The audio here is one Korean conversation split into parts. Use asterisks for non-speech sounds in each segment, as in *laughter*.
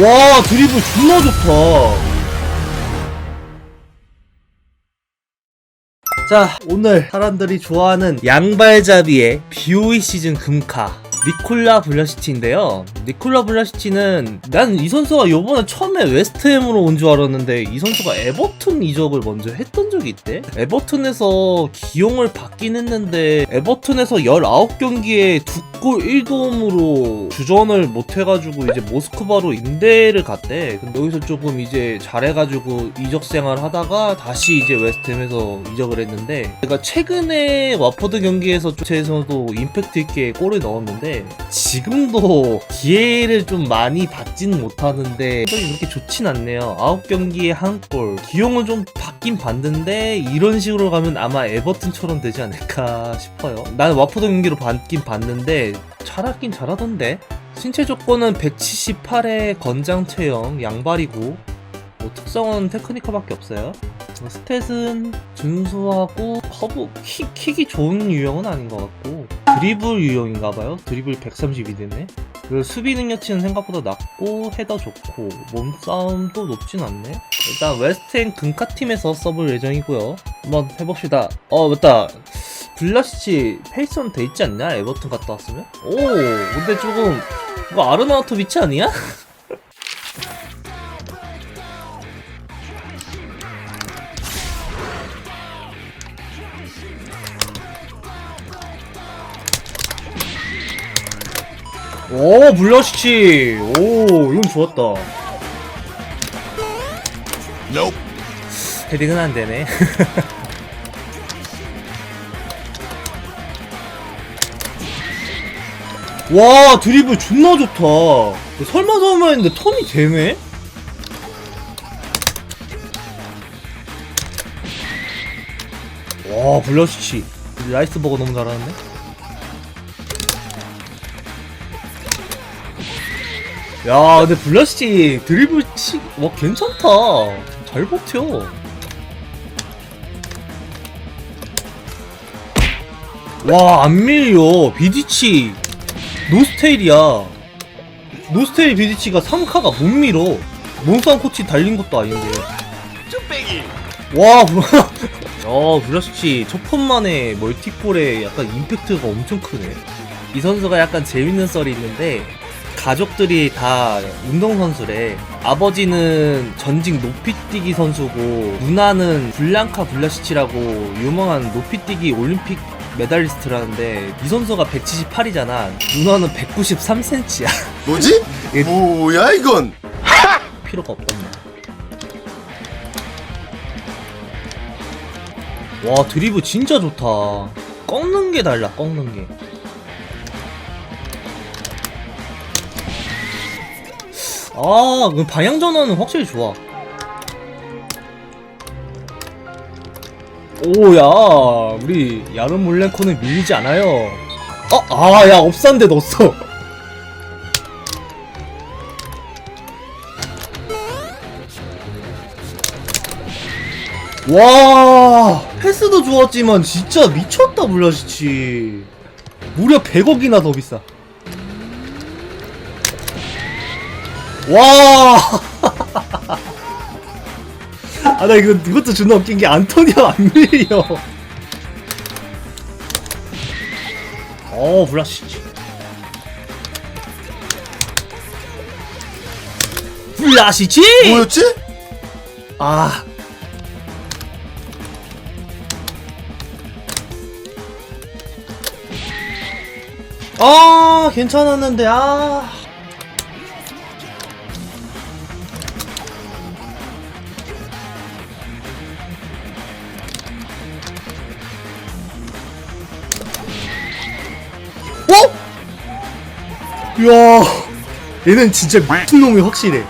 와 드리블 존나 좋다. 자 오늘 사람들이 좋아하는 양발잡이의 BOE 시즌 금카 니콜라 블라시치인데요. 니콜라 블라시치는 난 이 선수가 요번에 처음에 웨스트햄으로 온 줄 알았는데 이 선수가 에버튼 이적을 먼저 했던 적이 있대? 에버튼에서 기용을 받긴 했는데 에버튼에서 19경기에 2골 1도움으로 주전을 못해가지고 이제 모스크바로 임대를 갔대. 근데 여기서 조금 이제 잘해가지고 이적 생활 하다가 다시 이제 웨스트햄에서 이적을 했는데 제가 최근에 와퍼드 경기에서 에서도 임팩트 있게 골을 넣었는데 지금도 기회를 좀 많이 받진 못하는데 성적이 그렇게 좋진 않네요. 9경기에 한 골. 기용을 좀 받긴 받는데 이런 식으로 가면 아마 에버튼처럼 되지 않을까 싶어요. 난 와퍼드 경기로 받긴 받는데 잘하긴 잘하던데. 신체 조건은 178의 건장 체형 양발이고 뭐 특성은 테크니커밖에 없어요. 뭐 스탯은 준수하고 커브 킥, 킥이 좋은 유형은 아닌 것 같고 드리블 유형인가봐요. 드리블 132대네. 그 수비 능력치는 생각보다 낮고 헤더 좋고 몸싸움도 높진 않네. 일단 웨스트햄 금카팀에서 써볼 예정이고요. 한번 해봅시다. 어 맞다 블라시치 페이스는 돼 있지 않냐? 에버튼 갔다 왔으면? 오 근데 조금 이거 아르나우토 위치 아니야? *laughs* 오 블러시치. 오 이건 좋았다. 헤딩은 안 되네 *laughs* 와 드리블 존나 좋다. 설마 설마 했는데 턴이 되네? 와 블러시치 라이스 버거 너무 잘하는데? 야 근데 블러시치 드리블 치, 와 괜찮다. 잘 버텨. 와 안 밀려. 비디치 노스테일이야 노스테일 비디치가 3카가 못 밀어 몸싸움 코치 달린 것도 아닌데. 와, 브라- *laughs* 야, 블라시치 첫 폰만에 멀티골에 약간 임팩트가 엄청 크네. 이 선수가 약간 재밌는 썰이 있는데 가족들이 다 운동선수래. 아버지는 전직 높이뛰기 선수고 누나는 블랑카 블라시치라고 유명한 높이뛰기 올림픽 메달리스트라는데 이 선수가 178이잖아. 누나는 193cm야. 뭐지? *laughs* 예. 뭐야 이건? *laughs* 필요가 없겠네. 와 드리블 진짜 좋다. 꺾는 게 달라 꺾는 게. 아, 그 방향 전환은 확실히 좋아. 오야, 우리 야른 몰렌코는 밀리지 않아요. 어, 아, 야, 업산데 넣었어. 와 패스도 좋았지만 진짜 미쳤다 블라시치 무려 100억이나 더 비싸 와 *laughs* *laughs* 아, 나 이거, 이것도 존나 웃긴 게 안토니오 안 밀려. 어, 블라시치. 블라시치! 뭐였지? 아. 아, 괜찮았는데, 아. 이야, 얘는 진짜 미친놈이 확실해.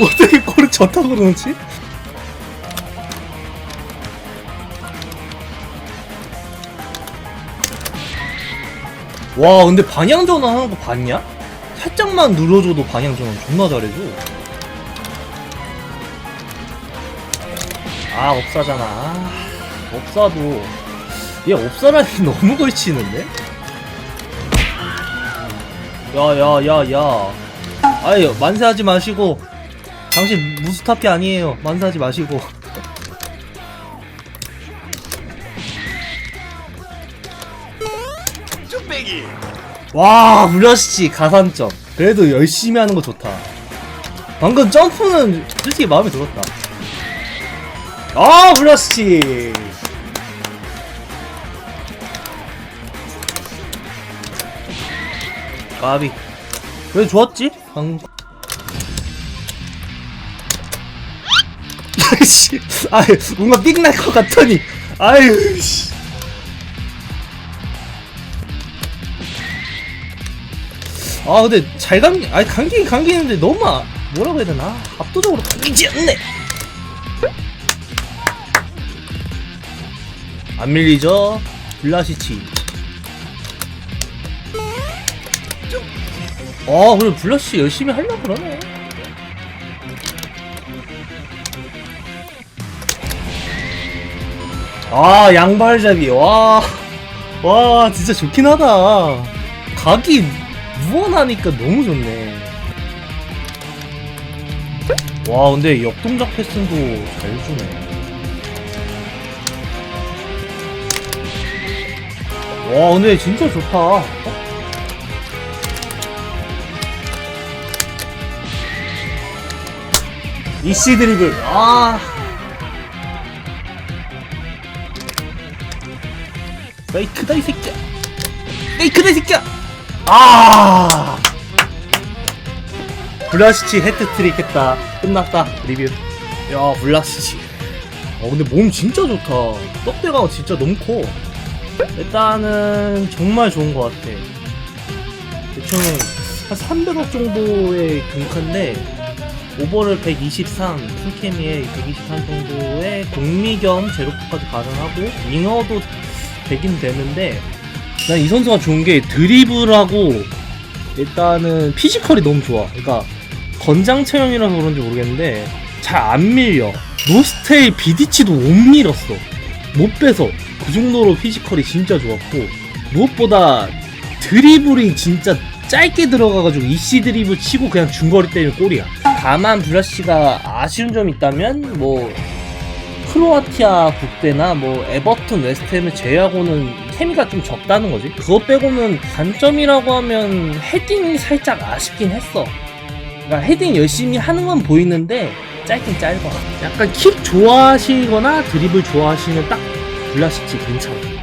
어떻게 골을 저타 그러지? 와 근데 방향 전환하는 거 봤냐? 살짝만 눌러줘도 방향 전환 존나 잘해줘 아 업사잖아 아, 업사도 얘 업사라니 *laughs* 너무 걸치는데? 야야야야 아이 만세하지 마시고 당신 무스타피 아니에요. 만사하지 마시고. 와, 블러시치 가산점. 그래도 열심히 하는 거 좋다. 방금 점프는 솔직히 마음에 들었다. 아, 블러시 까비. 그래도 좋았지? 방... *laughs* 아이씨, 아이, 뭔가 삑날 것 같더니, 아유, 씨. 아 근데 잘 감기 아니 감기긴 감기는데 너무 아- 뭐라고 해야 되나? 압도적으로 감기지 않네. 안 밀리죠? 블라시치 아 그래 블라시 열심히 하려고 그러네. 아 양발잡이. 와. 와 진짜 좋긴 하다. 각이 무한하니까 너무 좋네. 와 근데 역동작 패슨도 잘 주네. 와 근데 진짜 좋다 이씨 드리블 아. 페이크다 이 새끼야. 페이크다 이 새끼야. 아. 블라시치 헤트트릭 했다. 끝났다 리뷰. 야 블라시치. 어 근데 몸 진짜 좋다. 떡대가 진짜 너무 커. 일단은 정말 좋은 것 같아. 대충 한 300억 정도의 금카인데 오버를 123, 풀케미에 123 정도의 공미 겸 제로프까지 가능하고 윙어도 되긴 되는데 난 이 선수가 좋은 게 드리블하고 일단은 피지컬이 너무 좋아. 그러니까 건장 체형이라서 그런지 모르겠는데 잘 안 밀려. 노스테이 비디치도 못 밀었어. 못 빼서 그 정도로 피지컬이 진짜 좋았고 무엇보다 드리블이 진짜 짧게 들어가가지고 이씨 드리블 치고 그냥 중거리 때리면 골이야. 다만 블라시가 아쉬운 점이 있다면 뭐 크로아티아 국대나 뭐 에버튼 웨스트햄을 제외하고는 케미가 좀 적다는 거지. 그거 빼고는 단점이라고 하면 헤딩이 살짝 아쉽긴 했어. 그러니까 헤딩 열심히 하는 건 보이는데 짧긴 짧아. 약간 킥 좋아하시거나 드리블 좋아하시면 딱 블라시치 괜찮아.